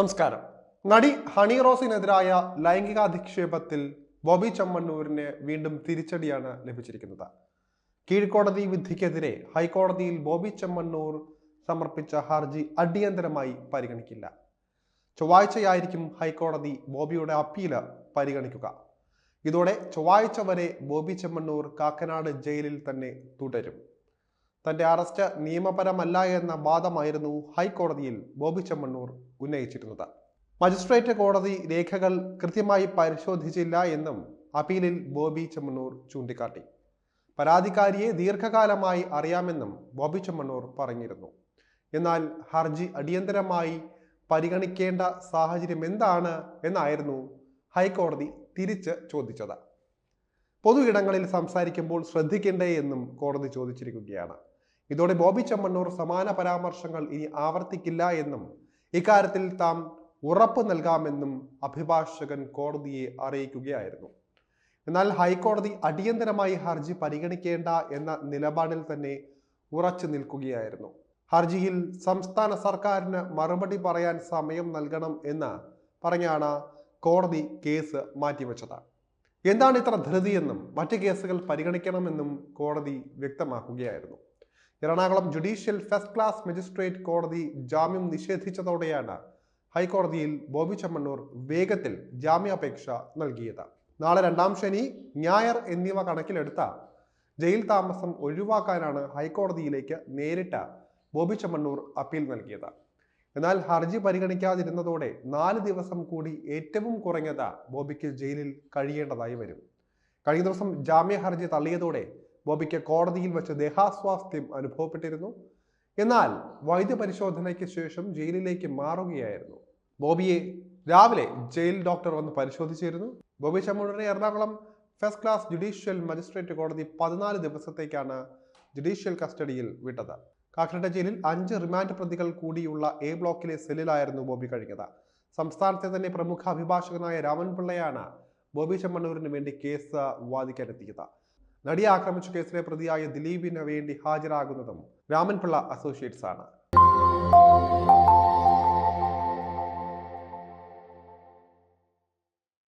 നമസ്കാരം. നടി ഹണി റോസിനെതിരായ ലൈംഗികാധിക്ഷേപത്തിൽ ബോബി ചമ്മണ്ണൂരിന് വീണ്ടും തിരിച്ചടിയാണ് ലഭിച്ചിരിക്കുന്നത്. കീഴ്ക്കോടതി വിധിക്കെതിരെ ഹൈക്കോടതിയിൽ ബോബി ചമ്മണ്ണൂർ സമർപ്പിച്ച ഹർജി അടിയന്തരമായി പരിഗണിക്കില്ല. ചൊവ്വാഴ്ചയായിരിക്കും ഹൈക്കോടതി ബോബിയുടെ അപ്പീൽ പരിഗണിക്കുക. ഇതോടെ ചൊവ്വാഴ്ച വരെ ബോബി ചെമ്മണ്ണൂർ കാക്കനാട് ജയിലിൽ തന്നെ തുടരും. തന്റെ അറസ്റ്റ് നിയമപരമല്ല എന്ന വാദമായിരുന്നു ഹൈക്കോടതിയിൽ ബോബി ചെമ്മണ്ണൂർ ഉന്നയിച്ചിരുന്നത്. മജിസ്ട്രേറ്റ് കോടതി രേഖകൾ കൃത്യമായി പരിശോധിച്ചില്ല എന്നും അപ്പീലിൽ ബോബി ചെമ്മണ്ണൂർ ചൂണ്ടിക്കാട്ടി. പരാതിക്കാരിയെ ദീർഘകാലമായി അറിയാമെന്നും ബോബി ചെമ്മണ്ണൂർ പറഞ്ഞിരുന്നു. എന്നാൽ ഹർജി അടിയന്തരമായി പരിഗണിക്കേണ്ട സാഹചര്യം എന്താണ് എന്നായിരുന്നു ഹൈക്കോടതി തിരിച്ച് ചോദിച്ചത്. പൊതു ഇടങ്ങളിൽ സംസാരിക്കുമ്പോൾ ശ്രദ്ധിക്കേണ്ടേ എന്നും കോടതി ചോദിച്ചിരിക്കുകയാണ്. ഇതോടെ ബോബി ചെമ്മണ്ണൂർ സമാന പരാമർശങ്ങൾ ഇനി ആവർത്തിക്കില്ല എന്നും ഇക്കാര്യത്തിൽ താം ഉറപ്പ് നൽകാമെന്നും അഭിഭാഷകൻ കോടതിയെ അറിയിക്കുകയായിരുന്നു. എന്നാൽ ഹൈക്കോടതി അടിയന്തരമായി ഹർജി പരിഗണിക്കേണ്ട എന്ന നിലപാടിൽ തന്നെ ഉറച്ചു നിൽക്കുകയായിരുന്നു. ഹർജിയിൽ സംസ്ഥാന സർക്കാരിന് മറുപടി പറയാൻ സമയം നൽകണം എന്ന് പറഞ്ഞാണ് കോടതി കേസ് മാറ്റിവെച്ചത്. എന്താണ് ഇത്ര ധൃതിയെന്നും മറ്റ് കേസുകൾ പരിഗണിക്കണമെന്നും കോടതി വ്യക്തമാക്കുകയായിരുന്നു. Ernakulam judicial first class magistrate കോടതി ജാമ്യം നിഷേധിച്ചതോടെയാണ് ഹൈക്കോടതിയിൽ ബോബി ചമ്മണ്ണൂർ വേഗത്തിൽ ജാമ്യാപേക്ഷ നൽകിയത്. നാളെ രണ്ടാം ശനി ഞായർ എന്നിവ കണക്കിലെടുത്ത ജയിൽ താമസം ഒഴിവാക്കാനാണ് ഹൈക്കോടതിയിലേക്ക് നേരിട്ട് ബോബി ചമ്മണ്ണൂർ അപ്പീൽ നൽകിയത്. എന്നാൽ ഹർജി പരിഗണിക്കാതിരുന്നതോടെ നാല് ദിവസം കൂടി ഏറ്റവും കുറഞ്ഞത് ബോബിക്ക് ജയിലിൽ കഴിയേണ്ടതായി വരും. കഴിഞ്ഞ ദിവസം ജാമ്യ ഹർജി തള്ളിയതോടെ ബോബിക്ക് കോടതിയിൽ വെച്ച് ദേഹാസ്വാസ്ഥ്യം അനുഭവപ്പെട്ടിരുന്നു. എന്നാൽ വൈദ്യപരിശോധനയ്ക്ക് ശേഷം ജയിലിലേക്ക് മാറുകയായിരുന്നു. ബോബിയെ രാവിലെ ജയിൽ ഡോക്ടർ വന്ന് പരിശോധിച്ചിരുന്നു. Bobby ചമ്മൂടിനെ Ernakulam first class judicial magistrate കോടതി പതിനാല് ദിവസത്തേക്കാണ് ജുഡീഷ്യൽ കസ്റ്റഡിയിൽ വിട്ടത്. കാക്കനാട് ജയിലിൽ അഞ്ച് റിമാൻഡ് പ്രതികൾ കൂടിയുള്ള എ ബ്ലോക്കിലെ സെല്ലിലായിരുന്നു ബോബി കഴിഞ്ഞത്. സംസ്ഥാനത്തെ തന്നെ പ്രമുഖ അഭിഭാഷകനായ രാമൻപിള്ളയാണ് ബോബി ചെമ്മണ്ണൂരിന് വേണ്ടി കേസ് വാദിക്കാനെത്തിയത്. നടിയെ ആക്രമിച്ച കേസിലെ പ്രതിയായ ദിലീപിന് വേണ്ടി ഹാജരാകുന്നതും രാമൻപിള്ള അസോസിയേറ്റ്സ് ആണ്.